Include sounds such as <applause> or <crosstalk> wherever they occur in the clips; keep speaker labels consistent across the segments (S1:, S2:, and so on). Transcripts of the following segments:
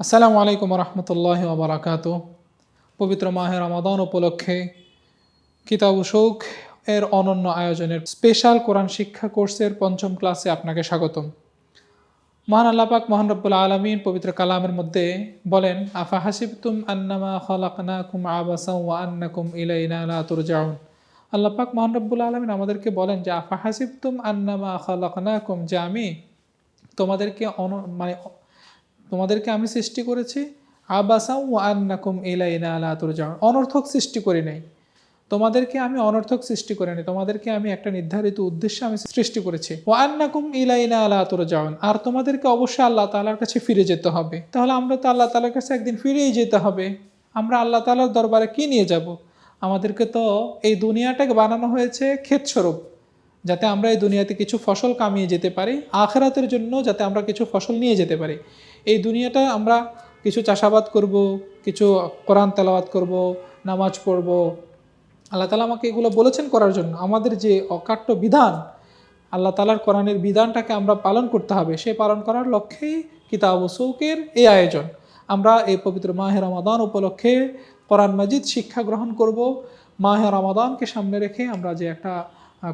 S1: আসসালামু আলাইকুম রহমতুল্লাহ বারাকাত পবিত্র মাহের রমাদান উপলক্ষে কিতাব শৌক এর অনন্য আয়োজনের স্পেশাল কোরআন শিক্ষা কোর্সের পঞ্চম ক্লাসে আপনাকে স্বাগতম। মহান আল্লাপাক মহান রব্বুল আলমিন পবিত্র কালামের মধ্যে বলেন, আফা হাসিবতুম আন্নামা খলাকনাকুম আবাসাউ ওয়া ইলাইনা তুরজাউন? আল্লাপাক মহান রব্বুল আলমিন আমাদেরকে বলেন যে, আফা হাসিবতুম আন্নামা খলাকনাকুম? যে আমি তোমাদেরকে অন মানে তোমাদেরকে আমি সৃষ্টি করেছি। আবাসাউ ওয়া আন্নাকুম ইলাইনা লা তুরজাউন। অনর্থক সৃষ্টি করি নাই। তোমাদেরকে আমি অনর্থক সৃষ্টি করিনি তোমাদেরকে আমি একটা নির্ধারিত উদ্দেশ্যে আমি সৃষ্টি করেছি। ওয়া আন্নাকুম ইলাইনা লা তুরজাউন। আর তোমাদেরকে অবশ্যই আল্লাহ তাআলার কাছে ফিরে যেতে হবে। তাহলে আমরা তো আল্লাহ তাআলার কাছে একদিন ফিরেই যেতে হবে। আমরা আল্লাহ তাআলার দরবারে কি নিয়ে যাব? আমাদেরকে তো এই দুনিয়াটাকে বানানো হয়েছে ক্ষেতস্বরূপ। যাতে আমরা এই দুনিয়াতে কিছু ফসল কামিয়ে যেতে পারি, আখেরাতের জন্য যাতে আমরা কিছু ফসল নিয়ে যেতে পারি। এই দুনিয়াটা আমরা কিছু চাষাবাদ করব, কিছু কোরআন তেলাওয়াত করব, নামাজ পড়ব। আল্লাহ তালা আমাকে এগুলো বলেছেন করার জন্য। আমাদের যে অকাট্য বিধান, আল্লাহ তালার কোরআনের বিধানটাকে আমরা পালন করতে হবে। সে পালন করার লক্ষ্যেই কিতাব সৌকের এই আয়োজন। আমরা এই পবিত্র মাহে রমাদান উপলক্ষে কোরআন মাজিদ শিক্ষা গ্রহণ করব। মাহে রমাদানকে সামনে রেখে আমরা যে একটা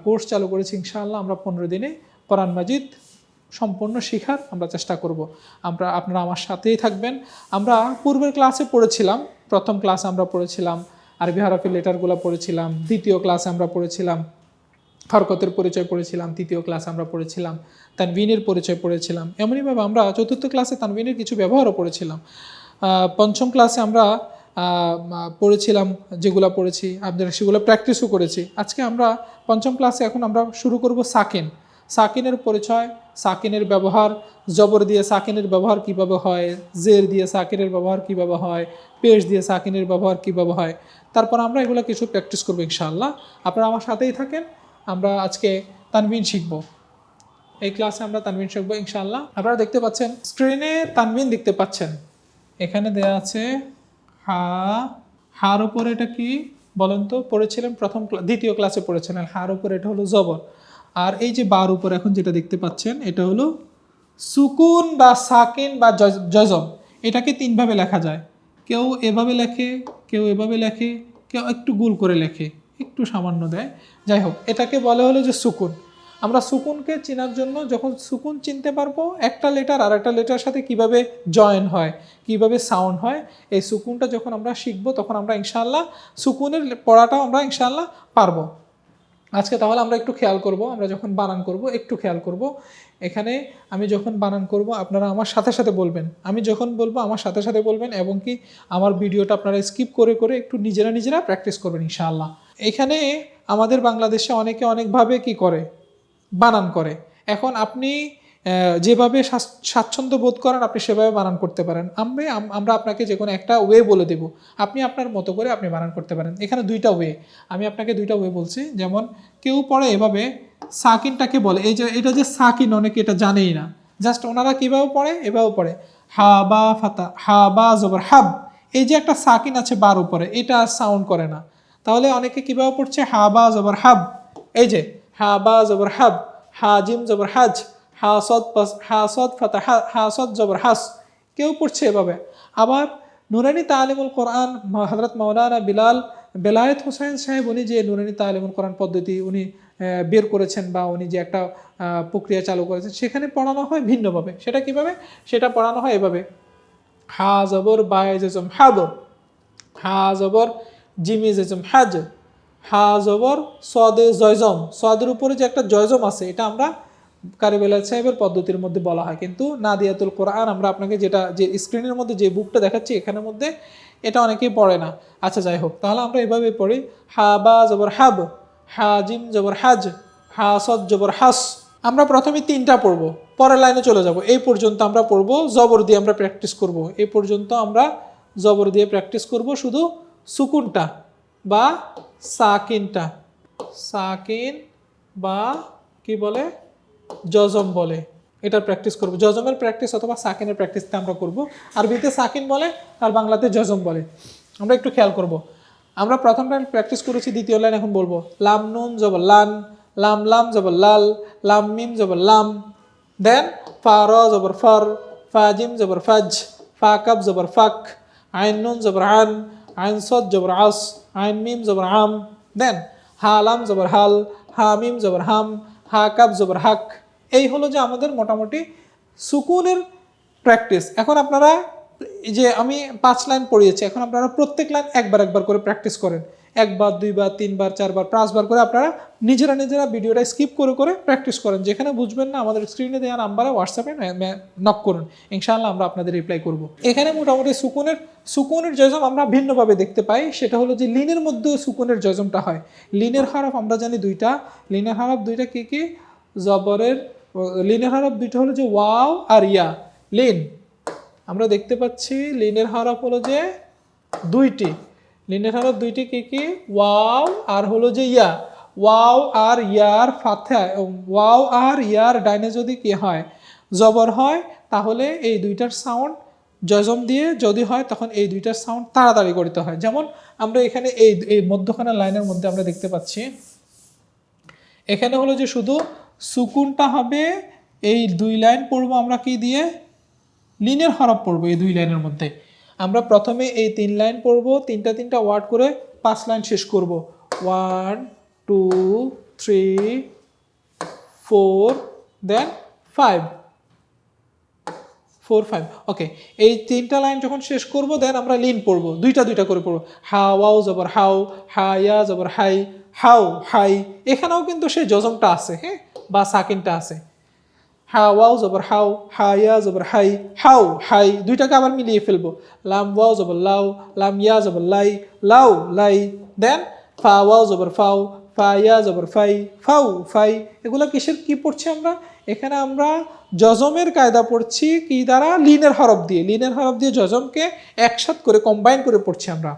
S1: কোর্স চালু করেছি, ইনশাআল্লাহ আমরা পনেরো দিনে কোরআন মাজিদ সম্পূর্ণ শিখার আমরা চেষ্টা করব। আমরা, আপনারা আমার সাথেই থাকবেন। আমরা পূর্বের ক্লাসে পড়েছিলাম, প্রথম ক্লাসে আমরা পড়েছিলাম, আরবি হারাফি লেটারগুলো পড়েছিলাম, দ্বিতীয় ক্লাসে আমরা পড়েছিলাম হরকতের পরিচয় পড়েছিলাম, তৃতীয় ক্লাসে আমরা পড়েছিলাম, তানবিনের পরিচয় পড়েছিলাম এমনইভাবে আমরা চতুর্থ ক্লাসে তানবিনের কিছু ব্যবহারও পড়েছিলাম। পঞ্চম ক্লাসে আমরা পড়েছিলাম, যেগুলো পড়েছি, আপনারা সেগুলো প্র্যাকটিসও করেছি। আজকে আমরা পঞ্চম ক্লাসে এখন আমরা শুরু করব সাকিন। সাকিনের পরিচয়, সাকিনের ব্যবহার, জবর দিয়ে সাকিনের ব্যবহার কীভাবে হয়, জের দিয়ে সাকিনের ব্যবহার কীভাবে হয়, পেশ দিয়ে সাকিনের ব্যবহার কীভাবে হয়, তারপর আমরা এগুলো কিছু প্র্যাকটিস করব ইনশাআল্লাহ। আপনারা আমার সাথেই থাকেন, আমরা আজকে তানবিন শিখব। এই ক্লাসে আমরা তানবিন শিখব ইনশাআল্লাহ। আপনারা দেখতে পাচ্ছেন স্ক্রিনে তানবিন দেখতে পাচ্ছেন। এখানে দেয়া আছে হা, হার উপরে এটা কি বলেন তো? পড়েছিলেন প্রথম দ্বিতীয় ক্লাসে পড়েছিলেন। হার উপরে এটা হলো জবর। আর এই যে বার উপর এখন যেটা দেখতে পাচ্ছেন, এটা হলো সুকুন বা সাকিন বা জজ- জজম। এটাকে তিনভাবে লেখা যায়। কেউ এভাবে লেখে, কেউ এভাবে লেখে, কেউ একটু গুল করে লেখে, একটু সামান্য দেয়। যাই হোক, এটাকে বলে হলো যে সুকুন। আমরা সুকুনকে চেনার জন্য যখন সুকুন চিনতে পারব, একটা লেটার আর একটা লেটার সাথে কীভাবে জয়েন হয় কীভাবে সাউন্ড হয়, এই সুকুনটা যখন আমরা শিখব, তখন আমরা ইনশাআল্লাহ সুকুনের পড়াটাও আমরা ইনশাআল্লাহ পারব। আজকে তাহলে আমরা একটু খেয়াল করব, আমরা যখন বানান করব, একটু খেয়াল করব। এখানে আমি যখন বানান করব, আপনারা আমার সাথে সাথে বলবেন। আমি যখন বলব, আমার সাথে সাথে বলবেন এবং কি আমার ভিডিওটা আপনারা স্কিপ করে করে একটু নিজেরা নিজেরা প্র্যাকটিস করবেন ইনশাআল্লাহ। এখানে আমাদের বাংলাদেশে অনেকে অনেকভাবে কি করে? বানান করে। এখন আপনি যেভাবে স্বাচ্ছন্দ্য বোধ করেন আপনি সেভাবে বানান করতে পারেন। আমি আমরা আপনাকে যে কোনো একটা ওয়ে বলে দেব। আপনি আপনার মতো করে আপনি বানান করতে পারেন। এখানে দুইটা ওয়ে আমি আপনাকে দুইটা ওয়ে বলছি। যেমন, কেউ পড়ে এভাবে সাকিনটাকে বলে, এই যে, এটা যে সাকিন, অনেকে এটা জানেই না। জাস্ট ওনারা কীভাবে পড়ে? এভাবে পড়ে। হা বা ফাতা হা বা জবর, হাব। এই যে একটা সাকিন আছে বার উপরে, এটা সাউন্ড করে না। তাহলে অনেকে কীভাবে পড়ছে? হা বা জবর, হাব। এই যে হা বা জবর, হাব। হা জিম জবর, হাজ। হা সদ পাস হা সদ ফাতা হা হা জবর হাস। কেউ পড়ছে এভাবে। আবার নুরানি তালিমুল কোরআন হজরত মৌলানা বিলাল বেলায়েত হোসেন সাহেব, উনি যে নুরানি তালিমুল কোরআন পদ্ধতি উনি বের করেছেন বা উনি যে একটা প্রক্রিয়া চালু করেছেন, সেখানে পড়ানো হয় ভিন্নভাবে। সেটা কীভাবে? সেটা পড়ানো হয় এভাবে। হা জবর বায় জেজম হাব হা জবর জিমি জেজম হাজ। হা জবর সদে জয়জম। সদের উপরে যে একটা জয়জম আছে, এটা আমরা কারিবেলা সাহেবের পদ্ধতির মধ্যে বলা হয়। কিন্তু নাদিয়াতুল কোরআন আমরা আপনাকে যেটা, যে স্ক্রিনের মধ্যে যে বুকটা দেখাচ্ছি, এখানের মধ্যে এটা অনেকেই পড়ে না। আচ্ছা যাই হোক, তাহলে আমরা এভাবে পড়ি। হা, বা, জবর, হাব। হা, জিম, জবর, হাজ। হা সদ জবর, হাস। আমরা প্রথমে তিনটা পড়ব, পরের লাইনে চলে যাব। এই পর্যন্ত আমরা পড়ব, জবর দিয়ে আমরা প্র্যাকটিস করব। এই পর্যন্ত আমরা জবর দিয়ে প্র্যাকটিস করব শুধু সুকুনটা বা সাকিনটা। সাকিন বা কি বলে? জজম বলে, এটা প্র্যাকটিস করব। জজমের প্র্যাকটিস অথবা সাকিনের প্র্যাকটিসটা আমরা করব। আরবিতে সাকিন বলে, আর বাংলাতে জজম বলে। আমরা একটু খেয়াল করব। আমরা প্রথম লাইন প্র্যাকটিস করেছি, দ্বিতীয় লাইন এখন বলব। লাম নুন জবর লান, লাম লাম জবর লাল, লাম মিম জবর লাম, দেন ফা র জবর ফর, ফা জিম জবর ফাজ, ফা কাব জবর ফাক, আইন নুন জবর আন, আইন সদ জবর আস, আইন মিম জবর আম, দেন হা লাম জবর হাল, হা মিম জবর হাম হা কাব জবর, হাক। এই হলো যে আমাদের মোটামুটি সুকুনের প্র্যাকটিস। এখন আপনারা যে আমি পাঁচ লাইন পড়িয়েছি, এখন আপনারা প্রত্যেক লাইন একবার একবার করে প্র্যাকটিস করেন। একবার, দুইবার, তিনবার, চারবার, পাঁচবার করে আপনারা নিজেরা নিজেরা ভিডিওটা স্কিপ করে করে প্র্যাকটিস করেন। যেখানে বুঝবেন না, আমাদের স্ক্রিনে দেওয়া নাম্বারে হোয়াটসঅ্যাপে নক করুন। ইনশাআল্লাহ আমরা আপনাদের রিপ্লাই করব। এখানে মোটামুটি সুকুনের সুকুনের জজম আমরা ভিন্নভাবে দেখতে পাই। সেটা হলো যে লিনের মধ্যেও সুকুনের জজমটা হয়। লিনের হরফ আমরা জানি দুইটা। লিনের হরফ দুইটা কী কী? জবরের লিনের হরফ দুইটা হলো যে ওয়াও আর ইয়া। লিন আমরা দেখতে পাচ্ছি লিনের হরফ হলো যে দুইটি। লিনের হরফ দুইটি কি কি? ওয়াও আর হলো যে ইয়া। ওয়াও আর ইয়ার ফাথা ওয়াও আর ইয়ার ডাইনে যদি কি হয়, জবর হয়, তাহলে এই দুইটার সাউন্ড জজম দিয়ে যদি হয়, তখন এই দুইটার সাউন্ড তাড়াতাড়ি করতে হয়। যেমন আমরা এখানে এই এই মধ্যখানে লাইনের মধ্যে আমরা দেখতে পাচ্ছি, এখানে হলো যে শুধু সুকুনটা হবে, এই দুই লাইন পড়ব আমরা কি দিয়ে? লিনের হরফ পড়ব এই দুই লাইনের মধ্যে। আমরা প্রথমে এই তিন লাইন পড়ব, তিনটা তিনটা ওয়ার্ড করে পাঁচ লাইন শেষ করব। One, two, three, four, then five. Four, five, okay. এই তিনটা লাইন যখন শেষ করব, দেন আমরা লিন পড়ব, দুইটা দুইটা করে পড়ব। হা ওয়াও জবর হাউ হা ইয়া জবর হাই, হাউ, হাই। এখানেও কিন্তু সেই জজমটা আছে হ্যাঁ? বা সাকিনটা আছে। হা, ওয়াও জবর হাউ হা ইয়া জবর, হাই হাউ হাই, দুইটাকে আবার মিলিয়ে ফেলব। লাম, ওয়াও জবর লাউ লাম, ইয়া জবর, লাই লাউ লাই, দেন ফা, ওয়াও জবর ফাউ ফা, ইয়া জবর, ফাই ফাউ ফাই, এগুলো কিসের, কি পড়ছি আমরা? এখানে আমরা জজমের কায়দা পড়ছি কি দ্বারা? লিনের হরফ দিয়ে। লিনের হরফ দিয়ে জজমকে একসাথ করে কম্বাইন করে পড়ছি আমরা।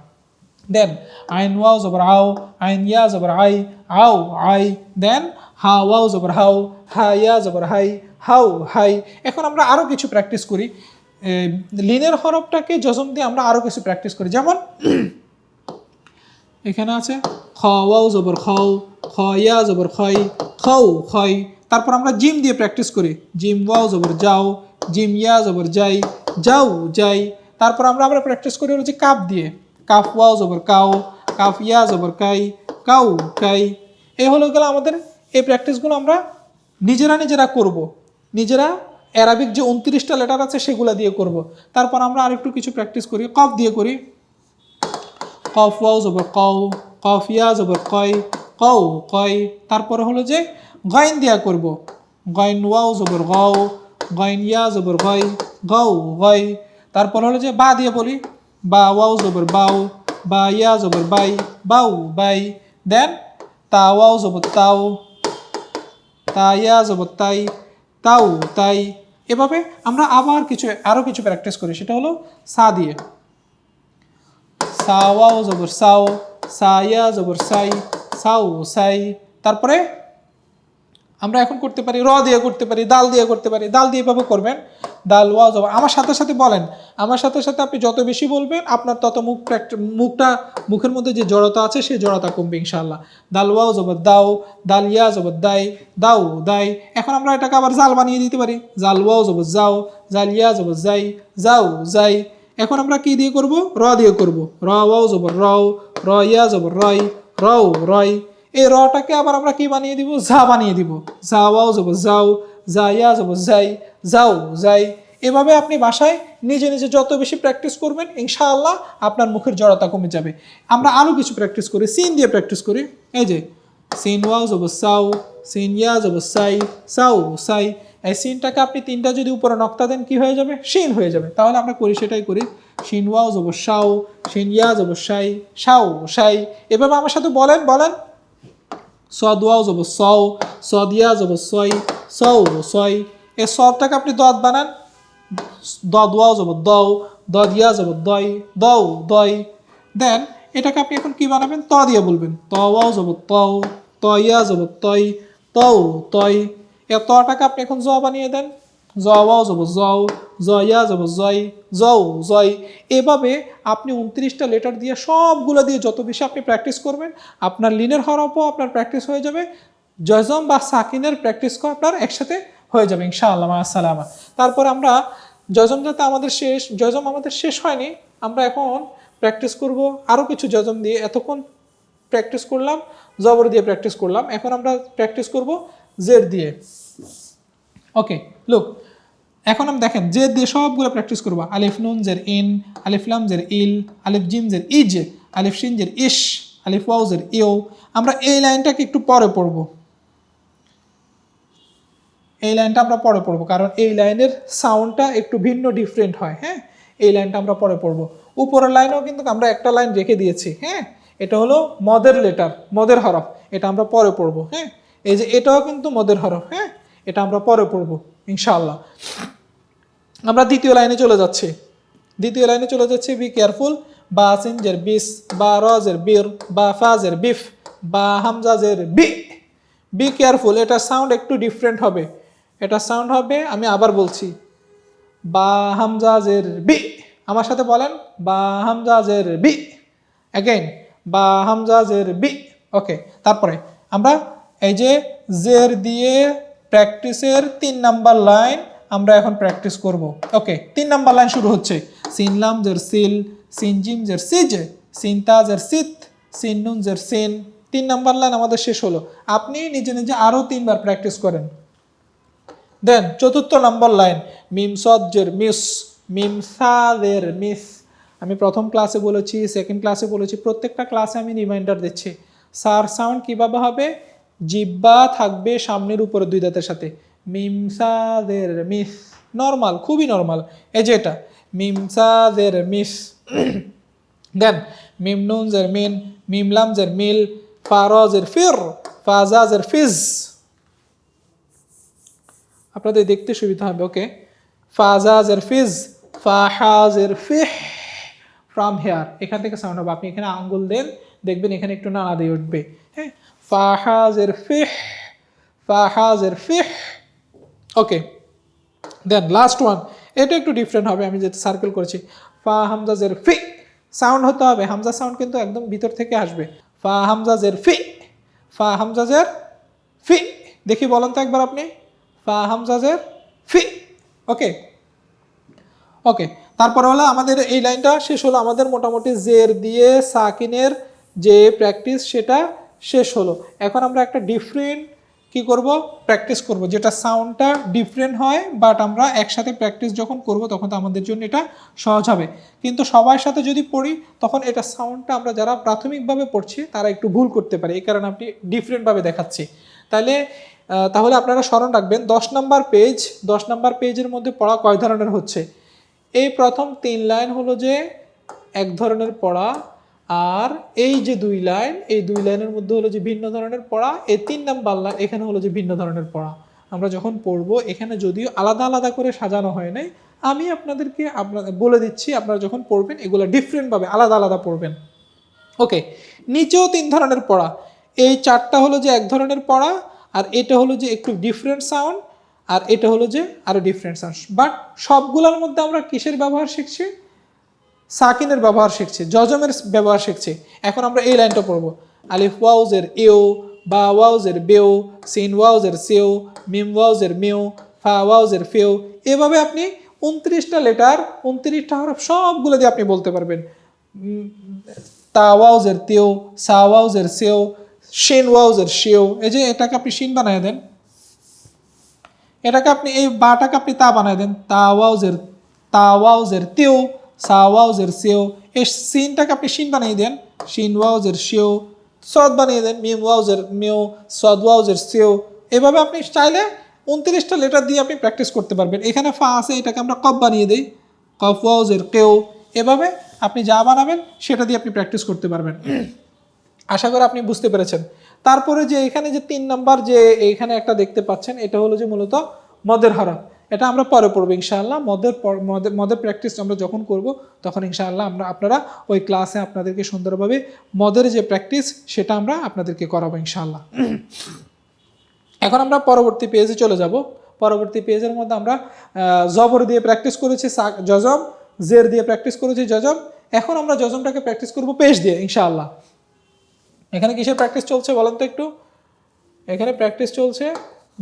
S1: দেন আইন, ওয়াও জবর আও আইন, ইয়া জবর আই আও আই দেন হা, ওয়াও জবর হাউ হা, ইয়া জবর, হাই হাউ হাই। এখন আমরা আরও কিছু প্র্যাকটিস করি। লিনের হরফটাকে জজম দিয়ে আমরা আরও কিছু প্র্যাকটিস করি। যেমন, <clears throat> এখানে আছে, খ, ওয়াও জবর খাও খ, ইয়া জবর খয় খাও খয় তারপর আমরা জিম দিয়ে প্র্যাকটিস করি। জিম ওয়াও জবর যাও, জিম ইয়া জবর যাই, যাও যাই। তারপর আমরা আমরা প্র্যাকটিস করি হচ্ছে কাপ দিয়ে। কাফ ওয়াও জবর কাও, কাফ ইয়া জবর কাই কাউ কাই। এই হলো গেল আমাদের এই প্র্যাকটিসগুলো আমরা নিজেরা নিজেরা করব। নিজেরা অ্যারাবিক যে উনত্রিশটা লেটার আছে সেগুলো দিয়ে করব। তারপর আমরা আরেকটু কিছু প্র্যাকটিস করি। কফ দিয়ে করি। কফ ওয়াও জবর কও, কফ ইয়া জবর কয়, কও কয়। তারপরে হলো যে গয়ন দিয়া করব। গয়ন ওয়াও জবর গও, গয়ন ইয়া জবর গয়, গও গয়। তারপর হলো যে বা দিয়ে বলি। বা ওয়াও জবর বাও, বা ইয়া জবর বাই বাউ বাই। দেন তা ওয়াও জবর তাও, তা ইয়া জবর তাই। তাও, তাই। এভাবে আমরা আবার কিছু আরও কিছু প্র্যাকটিস করি, সেটা হলো সা দিয়ে। সাওয়াও জবর সাও সায়া জবর সাই সাউ সাই, তারপরে আমরা এখন করতে পারি, র দিয়ে করতে পারি, দাল দিয়ে করতে পারি। দাল দিয়ে এভাবে করবেন। দাল ওয়া জবর আমার সাথে সাথে বলেন, আমার সাথে সাথে আপনি যত বেশি বলবেন, আপনার তত মুখ মুখটা, মুখের মধ্যে যে জড়তা আছে সেই জড়তা কমবে ইনশাল্লাহ দাল ওয়াও জবর দাও, দাল ইয়া জবর দাই, দাও দাই। এখন আমরা এটাকে আবার জাল বানিয়ে দিতে পারি। জাল ওয়াও জবর যাও, জাল ইয়া জবর যাই, যাও যাই। এখন আমরা কি দিয়ে করব? র দিয়ে করব। র ওয়াও জবর রও, র ইয়া জবর রয় রও রয় এই রটাকে আবার আমরা কি বানিয়ে দিব? যা বানিয়ে দিব। যা ওয়াও জবর যাও যা ইয়া জবর যাই, যাও, যাই। এভাবে আপনি বাসায় নিজে নিজে যত বেশি প্র্যাকটিস করবেন, ইনশাআল্লাহ আপনার মুখের জড়তা কমে যাবে। আমরা আরও কিছু প্র্যাকটিস করি, সিন দিয়ে প্র্যাকটিস করি। এই যে, সিন ওয়াও যাব সাউ সিন ইয়া যাব সাই সাউ সাই এই সিনটাকে আপনি তিনটা যদি উপরে নক্তা দেন, কি হয়ে যাবে? সিন হয়ে যাবে। তাহলে আমরা করি সেটাই করি। সিন ওয়াও জবর সাউ সিন ইয়া জবর সাই সাউ সাই এভাবে আমার সাথে বলেন বলেন। সদওয়াও যাব সও সদিয়া যাব সই সও সই এই সবটাকে আপনি দদ বানান দ দোয়াও যাব দও দিয়া যাব দই দও দই দেন এটাকে আপনি এখন কি বানাবেন? ত দিয়ে বলবেন। তওয়াও যাব তও তইয়া যাব তই তও তই এ তটাকে আপনি এখন জ বানিয়ে দেন। জওয়াও যাব জও জয়া যাব জয় জও জয় এভাবে আপনি উনত্রিশটা লেটার দিয়ে সবগুলো দিয়ে যত বেশি আপনি প্র্যাকটিস করবেন, আপনার লিনের হরফও আপনার প্র্যাকটিস হয়ে যাবে জজম বা সাকিনের প্র্যাকটিস আপনার একসাথে হয়ে যাবে, ইনশাআল্লাহ আসসালামা তারপর আমরা যজম যাতে আমাদের শেষ যজম আমাদের শেষ হয়নি, আমরা এখন প্র্যাকটিস করব, আরও কিছু যজম দিয়ে এতক্ষণ প্র্যাকটিস করলাম, জবর দিয়ে প্র্যাকটিস করলাম, এখন আমরা প্র্যাকটিস করব জের দিয়ে। ওকে লুক এখন আমি দেখেন, যে দিয়ে সবগুলো প্র্যাকটিস করব, আলিফ নুন, জের ইন, আলিফ লাম, জের ইল, আলিফ জিম, জের ইজ, আলিফ শিন, জের ইশ, আলিফ ওয়াউ জের ইউ আমরা এই লাইনটাকে একটু পরে পড়ব। এই লাইনটা আমরা পরে পড়ব, কারণ এই লাইনের সাউন্ডটা একটু ভিন্ন ডিফারেন্ট হয় হ্যাঁ? এই লাইনটা আমরা পরে পড়ব। উপরের লাইনেও কিন্তু আমরা একটা লাইন রেখে দিয়েছি হ্যাঁ? এটা হলো মদের লেটার মদের হরফ, এটা আমরা পরে পড়ব হ্যাঁ? এই যে এটাও কিন্তু মদের হরফ হ্যাঁ? এটা আমরা পরে পড়ব, ইনশাআল্লাহ। আমরা দ্বিতীয় লাইনে চলে যাচ্ছি। দ্বিতীয় লাইনে চলে যাচ্ছি বি কেয়ারফুল বা সিনজের বিস, বা রজের বীর, বা ফাজের বিফ, বা হামজাজের বি। বি কেয়ারফুল এটা সাউন্ড একটু ডিফারেন্ট হবে। এটা সাউন্ড হবে, আমি আবার বলছি, বা হামজাজের বি। আমার সাথে বলেন, বা হামজাজের বি। অ্যাগেন বা হামজাজের বি। ওকে তারপরে আমরা এই যে জের দিয়ে প্র্যাকটিসের তিন নাম্বার লাইন আমরা এখন প্র্যাকটিস করব। ওকে তিন নাম্বার লাইন শুরু হচ্ছে। সিনলাম জের সিল সিনজিম জের সিজ সিনতা জের সিত সিন্নুন জের সিন তিন নাম্বার লাইন আমাদের শেষ হলো। আপনি নিজে নিজে আরও তিনবার প্র্যাকটিস করেন। দেন চতুর্থ নম্বর লাইন মিম সজ্জের মিস মিম সাদের মিস আমি প্রথম ক্লাসে বলেছি সেকেন্ড ক্লাসে বলেছি, প্রত্যেকটা ক্লাসে আমি রিমাইন্ডার দিচ্ছি। সার সাউন্ড কীভাবে হবে? জিব্বা থাকবে সামনের উপরে দুই দাঁতের সাথে। মিমসাদের মিস নর্মাল খুবই নর্মাল এই যে এটা মিম সাদের মিস দেন মিম নুন জের মিন মিম লাম জের মিল, ফারজের ফির, ফাজাজের ফিজ। আপনাদের দেখতে সুবিধা হবে, ওকে? ফাজাজের ফিজ, ফাহাজের ফিহ ফ্রম হেয়ার এখান থেকে সাউন্ড হবে। আপনি এখানে আঙ্গুল দেন, দেখবেন এখানে একটু নাড়া দিয়ে উঠবে। হ্যাঁ? ফাহাজের ফিহ ফাহাজের ফিহ। ওকে দেন লাস্ট ওয়ান এটা একটু ডিফারেন্ট হবে, আমি যেটা সার্কেল করেছি। ফা হামজাজের ফি সাউন্ড হতে হবে। হামজা সাউন্ড কিন্তু একদম ভিতর থেকে আসবে। ফা হামজাজের ফি, ফা হামজাজের ফি। দেখি বলেন তো একবার আপনি। ফা হামজাজের ফি। ওকে ওকে তারপর হলো আমাদের এই লাইনটা শেষ হলো। আমাদের মোটামুটি জের দিয়ে সাকিনের যে প্র্যাকটিস সেটা শেষ হলো। এখন আমরা একটা ডিফারেন্ট কি করব? প্র্যাকটিস করব। যেটা সাউন্ডটা ডিফারেন্ট হয় বাট আমরা একসাথে প্র্যাকটিস যখন করব, তখন তো আমাদের জন্য এটা সহজ হবে। কিন্তু সবার সাথে যদি পড়ি, তখন এটা সাউন্ডটা আমরা যারা প্রাথমিকভাবে পড়ছি, তারা একটু ভুল করতে পারে। এই কারণে আপনি ডিফারেন্টভাবে দেখাচ্ছি। তাহলে তাহলে আপনারা স্মরণ রাখবেন, দশ নাম্বার পেজ দশ নাম্বার পেজের মধ্যে পড়া কয় ধরনের হচ্ছে? এই প্রথম তিন লাইন হলো যে, এক ধরনের পড়া আর এই যে দুই লাইন, এই দুই লাইনের মধ্যে হলো যে ভিন্ন ধরনের পড়া এই তিন নাম্বার লাইন এখানে হলো যে ভিন্ন ধরনের পড়া। আমরা যখন পড়ব, এখানে যদিও আলাদা আলাদা করে সাজানো হয় নাই, আমি আপনাদেরকে আপনাদের বলে দিচ্ছি, আপনারা যখন পড়বেন, এগুলো ডিফারেন্টভাবে আলাদা আলাদা পড়বেন। ওকে, নিচেও তিন ধরনের পড়া। এই চারটা হলো যে এক ধরনের পড়া, আর এটা হলো যে একটু ডিফারেন্ট সাউন্ড আর এটা হলো যে আরও ডিফারেন্ট সাউন্ড বাট সবগুলোর মধ্যে আমরা কিসের ব্যবহার শিখছি? সাকিনের ব্যবহার শিখছি, জজমের ব্যবহার শিখছি। এখন আমরা এই লাইনটা পড়ব। আলিফ ওয়াউজের এও বা ওয়াউজের বেও সিন ওয়াউজের সেও মিম ওয়াউজের মেও ফা ওয়াউজের ফেও এভাবে আপনি উনত্রিশটা লেটার, উনত্রিশটা হরফ সবগুলো দিয়ে আপনি বলতে পারবেন। তা ওয়াউজের তেও সা ওয়াউজের সেও শিন ওয়াউজের শেও এই যে এটাকে আপনি শিন বানিয়ে দেন। এটাকে আপনি, এই বাটাকে আপনি তা বানিয়ে দেন। তা ওয়াউজের তা ওয়াউজের তেও সা ওয়াউজের সেও, এই সিনটাকে আপনি সিন বানিয়ে দেন। শিন ওয়াউজের শেও সদ বানিয়ে দেন। মিম ওয়াউজের মেও, সদ ওয়াউজের সেও। এভাবে আপনি চাইলে উনত্রিশটা লেটার দিয়ে আপনি প্র্যাকটিস করতে পারবেন। এখানে ফা আছে, এটাকে আমরা কপ বানিয়ে দিই। কফ ওয়াউজের কেউ এভাবে আপনি যা বানাবেন, সেটা দিয়ে আপনি প্র্যাকটিস করতে পারবেন। <clears throat> আশা করি আপনি বুঝতে পেরেছেন। তারপরে যে এখানে যে তিন নাম্বার যে এইখানে একটা দেখতে পাচ্ছেন, এটা হলো যে মূলত মদের হরফ এটা আমরা পরে পড়ব, ইনশাআল্লাহ। মদের মদের প্র্যাকটিস আমরা যখন করব, তখন ইনশাআল্লাহ আমরা, আপনারা ওই ক্লাসে আপনাদেরকে সুন্দরভাবে মদের যে প্র্যাকটিস সেটা আমরা আপনাদেরকে করাবো, ইনশাআল্লাহ। এখন আমরা পরবর্তী পেজে চলে যাব। পরবর্তী পেজের মধ্যে আমরা জবর দিয়ে প্র্যাকটিস করেছি জজম জের দিয়ে প্র্যাকটিস করেছি জজম এখন আমরা জজমটাকে প্র্যাকটিস করব পেশ দিয়ে, ইনশাআল্লাহ। এখানে কিসের প্র্যাকটিস চলছে বলেন তো একটু? এখানে প্র্যাকটিস চলছে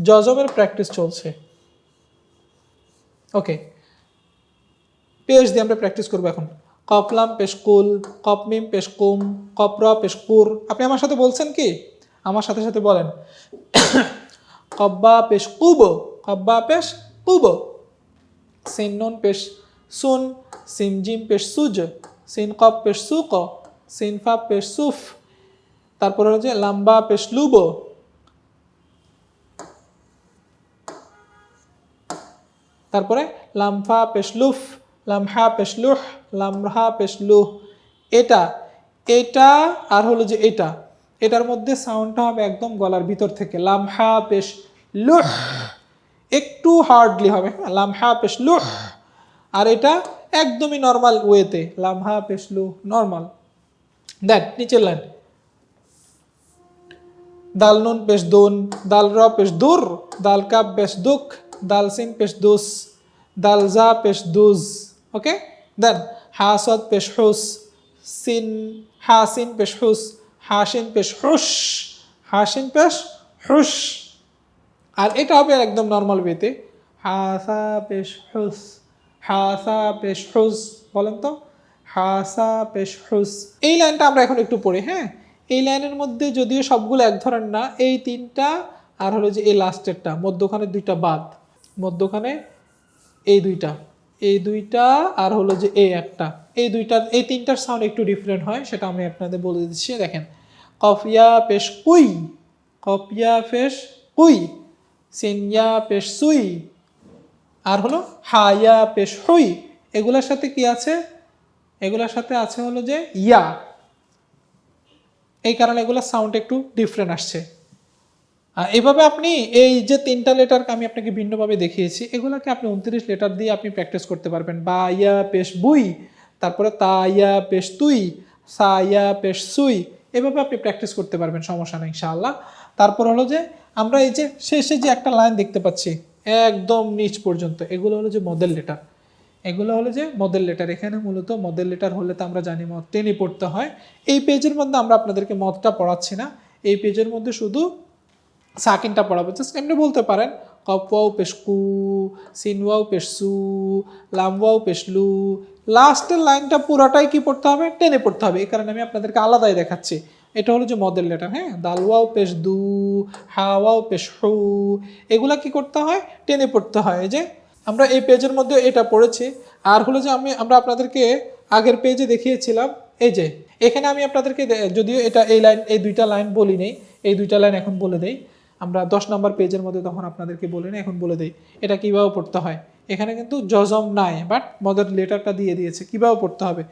S1: জজমের প্র্যাকটিস চলছে। ওকে পেশ দিয়ে আমরা প্র্যাকটিস করব এখন। কপলাম পেশকুল কপমিম পেশকুম কপরা পেশকুর আপনি আমার সাথে বলছেন কি? আমার সাথে সাথে বলেন। কব্বা পেশ কুব কব্বা পেশ কুব সিন নুন পেশ সুন সিন জিম পেশ সুজ সিন কপ পেশ সুক সিনফা পেশ সুফ তারপরে হচ্ছে লাম্বা পেশ লুব তারপরে লামফা পেশলুফ লামহা পেশলুহ লামহা পেশলুহ। এটা এটা আর হলো যে এটা, এটার মধ্যে সাউন্ডটা হবে একদম গলার ভিতর থেকে। লামহা পেশ লুহ একটু হার্ডলি হবে হ্যাঁ? লামহা পেশ লুহ আর এটা একদমই নর্মাল ওয়েতে লামহা পেশ লুহ নর্মাল দেন, নিচের লাইন দাল নুন পেশ দুন, দাল র পেশ দুর, দাল কাপ পেশ দুক দাল সিন পেশ দুস। দাল জা, পেশ দুজ। ওকে দেন হাসদ পেশ হুস। সিন হাসিন পেশ হুস। হাসিন পেশ হুস। হাসিন পেশ হুস। আর এটা হবে একদম নর্মাল ওয়েতে হাসা পেশ হুস। হাসা পেশ হুস। বলেন তো? হাসা পেশ হুস। এই লাইনটা আমরা এখন একটু পড়ি হ্যাঁ? এই লাইনের মধ্যে যদিও সবগুলো এক ধরনের না, এই তিনটা আর হলো যে এই লাস্টেরটা মধ্যখানে দুইটা বাদ। মধ্যখানে এই দুইটা এই দুইটা আর হলো যে এই একটা। এই দুইটার, এই তিনটার সাউন্ড একটু ডিফারেন্ট হয়, সেটা আমি আপনাদের বলে দিচ্ছি। দেখেন, কফিয়া পেশ কুই, কফিয়া পেশ কুই, সিনিয়া পেশ সুই, আর হলো হায়া পেশ হুই। এগুলোর সাথে কি আছে? এগুলোর সাথে আছে হলো যে ইয়া। এই কারণে এগুলো সাউন্ড একটু ডিফারেন্ট আসছে। এভাবে আপনি এই যে তিনটা লেটারকে আমি আপনাকে ভিন্নভাবে দেখিয়েছি, এগুলোকে আপনি উনত্রিশ লেটার দিয়ে আপনি প্র্যাকটিস করতে পারবেন। বা ইয়া পেশ বুই, তারপরে তা ইয়া পেশ তুই, সা ইয়া পেশ সুই, এভাবে আপনি প্র্যাকটিস করতে পারবেন, সমস্যা নেই, ইনশাআল্লাহ। তারপর হলো যে আমরা এই যে শেষে যে একটা লাইন দেখতে পাচ্ছি, একদম নিচ পর্যন্ত, এগুলো হলো যে মডেল লেটার এগুলো হলো যে মডেল লেটার এখানে মূলত মডেল লেটার হলে তো আমরা জানি মদ টেনে পড়তে হয়। এই পেজের মধ্যে আমরা আপনাদেরকে মদটা পড়াচ্ছি না। এই পেজের মধ্যে শুধু সাকিনটা পড়াবো। জাস্ট এমনি বলতে পারেন কপওয়াও পেশকু, সিনওয়াও পেশসু, লামওয়াও পেশলু, লাস্টের লাইনটা পুরোটাই কি পড়তে হবে? টেনে পড়তে হবে। এই কারণে আমি আপনাদেরকে আলাদাই দেখাচ্ছি। এটা হলো যে মদের লেটার হ্যাঁ? দালওয়াও পেশ দু হাওয়াও পেশ হু এগুলা কি করতে হয়? টেনে পড়তে হয়। যে, আমরা এই পেজের মধ্যে এটা পড়েছি। আর হলো যে আমি, আমরা আপনাদেরকে আগের পেজে দেখিয়েছিলাম। এই যে, এখানে আমি আপনাদেরকে যদিও এটা এই লাইন, এই দুইটা লাইন বলি নেই, এই দুইটা লাইন এখন বলে দেই। আমরা দশ নম্বর পেজের মধ্যে তখন আপনাদেরকে বলে নেই, এখন বলে দেই, এটা কীভাবে পড়তে হয়? এখানে কিন্তু জজম নাই বাট মদের লেটারটা দিয়ে দিয়েছে, কীভাবে পড়তে হবে?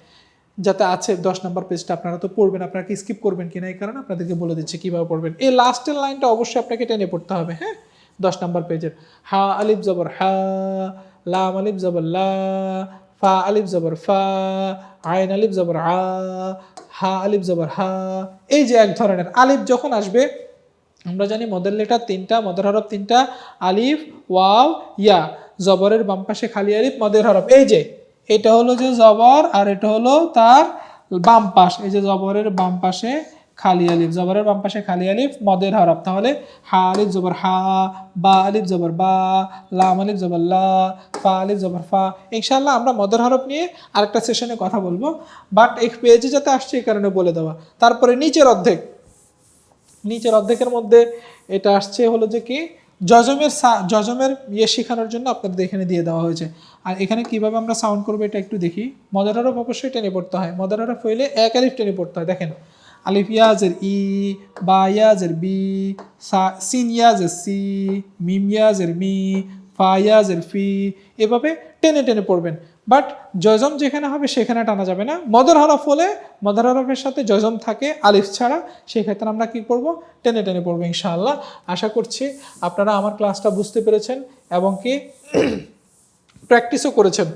S1: যাতে আছে দশ নম্বর পেজটা, আপনারা তো পড়বেন, আপনারা কি স্কিপ করবেন কিনা এই কারণে আপনাদেরকে বলে দিচ্ছি কীভাবে পড়বেন। এই লাস্টের লাইনটা অবশ্যই আপনাকে টেনে পড়তে হবে হ্যাঁ? দশ নম্বর পেজের, হা আলিফ জবর হা, লাম আলিফ জবর লা, ফা আলিফ জবর ফা, আইন আলিফ জবর আ, হা আলিফ জবর হা, এই যে এক ধরনের আলিফ যখন আসবে আমরা জানি মদের লেটার তিনটা, মদের হরফ তিনটা, আলিফ, ওয়াও, ইয়া। জবরের বাম পাশে খালি আলিফ, মদের হরফ। এই যে, এটা হলো যে জবর আর এটা হলো তার বাম পাশ। এই যে জবরের বাম পাশে খালি আলিফ, জবরের বাম পাশে খালি আলিফ, মদের হরফ। তাহলে হা আলিফ জবর হা, বা আলিফ জবর বা, লাম আলিফ জবর লা, ফা আলিফ জবর ফা। ইনশাল্লাহ আমরা মদের হরফ নিয়ে আরেকটা সেশনে কথা বলব। বাট এক পেজে যাতে আসছে এই কারণে বলে দেওয়া। তারপরে নিচের অর্ধেক। নিচের অর্ধেকের মধ্যে এটা আসছে হলো যে কি জজমের জজমের ইয়ে শেখানোর জন্য আপনাদের এখানে দিয়ে দেওয়া হয়েছে। আর এখানে কীভাবে আমরা সাউন্ড করব এটা একটু দেখি। মদার অবশ্যই টেনে পড়তে হয়। মদার হরফ হইলে এক আলিফ টেনে পড়তে হয়। দেখেন, আলিফ ইয়াজের ই, বা ইয়াজের বি সিন ইয়াজের সি, মিম ইয়াজের মি, ফা ইয়াজের ফি, এভাবে টেনে টেনে পড়বেন। বাট জয়জম যেখানে হবে, সেখানে টানা যাবে না। মদর হরফ হলে মদর হরফের সাথে জয়জম থাকে, আলিফ ছাড়া। সেই ক্ষেত্রে আমরা কি করব? টেনে টেনে পড়ব, ইনশাআল্লাহ। আশা করছি আপনারা আমার ক্লাসটা বুঝতে পেরেছেন এবং কি <clears throat> প্র্যাকটিসও করেছেন।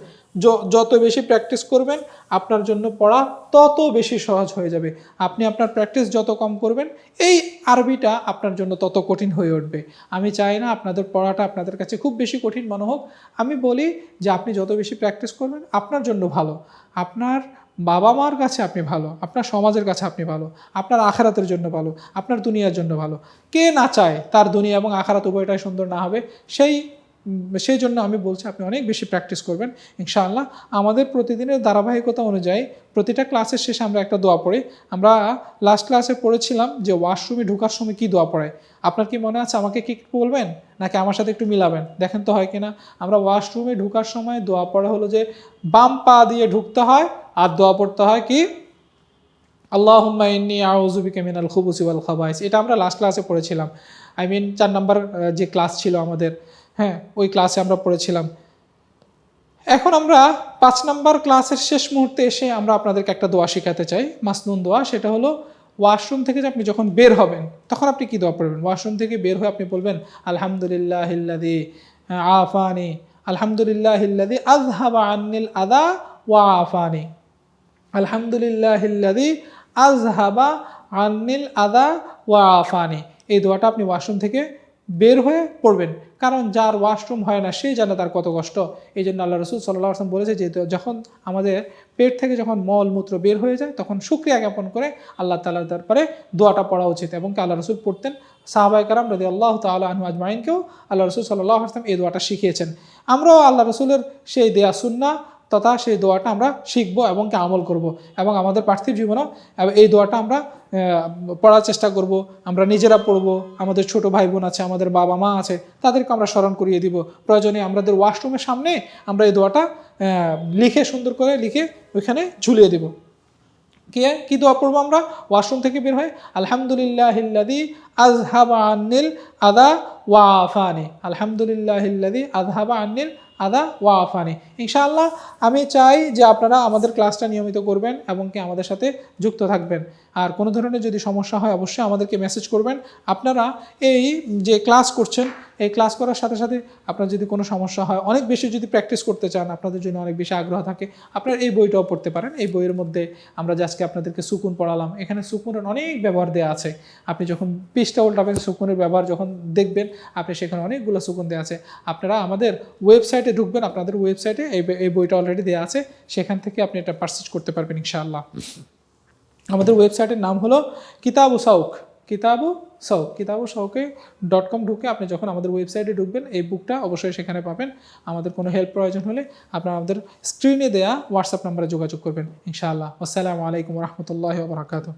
S1: যত বেশি প্র্যাকটিস করবেন, আপনার জন্য পড়া তত বেশি সহজ হয়ে যাবে। আপনি আপনার প্র্যাকটিস যত কম করবেন, এই আরবিটা আপনার জন্য তত কঠিন হয়ে উঠবে। আমি চাই না আপনাদের পড়াটা আপনাদের কাছে খুব বেশি কঠিন মনে হোক। আমি বলি যে আপনি যত বেশি প্র্যাকটিস করবেন, আপনার জন্য ভালো। আপনার বাবা মার কাছে আপনি ভালো, আপনার সমাজের কাছে আপনি ভালো, আপনার আখারাতের জন্য ভালো, আপনার দুনিয়ার জন্য ভালো। কে না চায় তার দুনিয়া এবং আখারাত উভয়টাই সুন্দর না হবে? সেই সেই জন্য আমি বলছি আপনি অনেক বেশি প্র্যাকটিস করবেন, ইনশাআল্লাহ। আমাদের প্রতিদিনের ধারাবাহিকতা অনুযায়ী প্রতিটা ক্লাসের শেষে আমরা একটা দোয়া পড়ি। আমরা লাস্ট ক্লাসে পড়েছিলাম যে ওয়াশরুমে ঢোকার সময় কি দোয়া পড়ায়। আপনার কি মনে আছে আমাকে কি বলবেন, নাকি আমার সাথে একটু মিলাবেন? দেখেন তো হয় কিনা, আমরা ওয়াশরুমে ঢুকার সময় দোয়া পড়া হলো যে বাম পা দিয়ে ঢুকতে হয়, আর দোয়া পড়তে হয় কি? আল্লাহুম্মা ইন্নি আউযুবিকা মিনাল খুবুসি ওয়াল খাবাইস। এটা আমরা লাস্ট ক্লাসে পড়েছিলাম। আই মিন চার নাম্বার যে ক্লাস ছিল আমাদের। হ্যাঁ ওই ক্লাসে আমরা পড়েছিলাম। এখন আমরা পাঁচ নাম্বার ক্লাসের শেষ মুহূর্তে এসে আমরা আপনাদেরকে একটা দোয়া শেখাতে চাই। মাসনুন দোয়া, সেটা হলো ওয়াশরুম থেকে যে আপনি যখন বের হবেন, তখন আপনি কি দোয়া পড়বেন? ওয়াশরুম থেকে বের হয়ে আপনি বলবেন আলহামদুলিল্লাহ হিল্লাদি আফানি আলহামদুলিল্লাহ হিল্লাদি আজহাবা আন্নিল আদা ওয়া আফানি আলহামদুলিল্লাহিল্লাদি আজহাবা আন্নিল আদা ওয়া আফানি। এই দোয়াটা আপনি ওয়াশরুম থেকে বের হয়ে পড়বেন। কারণ যার ওয়াশরুম হয় না সেই জানে তার কত কষ্ট। এই জন্য আল্লাহ রসুল সাল্লাহ আসলাম বলেছে যে, যখন আমাদের পেট থেকে যখন মল মূত্র বের হয়ে যায়, তখন শুক্রিয়া জ্ঞাপন করে আল্লাহ তালার দরবারে দোয়াটা পড়া উচিত এবং আল্লাহ রসুল পড়তেন? সাহাবাই কারাম রদি আল্লাহ তাল্লাহ আনু আজমাইনকেও আল্লাহ রসুল সাল্লাহ আসলাম এই দোয়াটা শিখিয়েছেন। আমরাও আল্লাহ রসুলের সেই দেয়া সুন্না তথা সেই দোয়াটা আমরা শিখব এবং কি আমল করব এবং আমাদের পার্থিব জীবনেও এই দোয়াটা আমরা পড়ার চেষ্টা করব। আমরা নিজেরা পড়ব, আমাদের ছোট ভাই বোন আছে, আমাদের বাবা মা আছে, তাদেরকে আমরা স্মরণ করিয়ে দিব। প্রয়োজনে আমাদের ওয়াশরুমের সামনে আমরা এই দোয়াটা লিখে, সুন্দর করে লিখে ওইখানে ঝুলিয়ে দিব। কে, কি দোয়া পড়ব আমরা? ওয়াশরুম থেকে বের হয়ে আলহামদুলিল্লাহিল্লাদি আজহাবা আন্নিল আদা ওয়া আফানি আলহামদুলিল্লাহিল্লাদি আজহাবা আন্নিল আদা ওয়া আফানি। ইনশাআল্লাহ, আমি চাই যে আপনারা আমাদের ক্লাসটা নিয়মিত করবেন এবং কি আমাদের সাথে যুক্ত থাকবেন। আর কোনো ধরনের যদি সমস্যা হয়, অবশ্যই আমাদেরকে মেসেজ করবেন। আপনারা এই যে ক্লাস করছেন, এই ক্লাস করার সাথে সাথে আপনার যদি কোনো সমস্যা হয়, অনেক বেশি যদি প্র্যাকটিস করতে চান, আপনাদের জন্য অনেক বেশি আগ্রহ থাকে, আপনার এই বইটাও পড়তে পারেন। এই বইয়ের মধ্যে আমরা যে আজকে আপনাদেরকে সুকুন পড়ালাম, এখানে সুকুনের অনেক ব্যবহার দেওয়া আছে। আপনি যখন পৃষ্ঠা উল্টাবেন, সুকুনের ব্যবহার যখন দেখবেন, আপনি সেখানে অনেকগুলো সুকুন দেওয়া আছে। আপনারা আমাদের ওয়েবসাইটে ঢুকবেন, আপনাদের ওয়েবসাইটে এই বইটা অলরেডি দেওয়া আছে। সেখান থেকে আপনি এটা পারচেজ করতে পারবেন, ইনশাআল্লাহ। আমাদের ওয়েবসাইটের নাম হলো কিতাবু সাউক কিতাবু সাউক কিতাবু সাউকে ডট কম ঢুকে আপনি যখন আমাদের ওয়েবসাইটে ঢুকবেন, এই বুকটা অবশ্যই সেখানে পাবেন। আমাদের কোনো হেল্প প্রয়োজন হলে আপনারা আমাদের স্ক্রিনে দেয়া হোয়াটসঅ্যাপ নাম্বারে যোগাযোগ করবেন, ইনশাআল্লাহ। আসসালামু আলাইকুম রহমতুল্লাহ বরাকাতু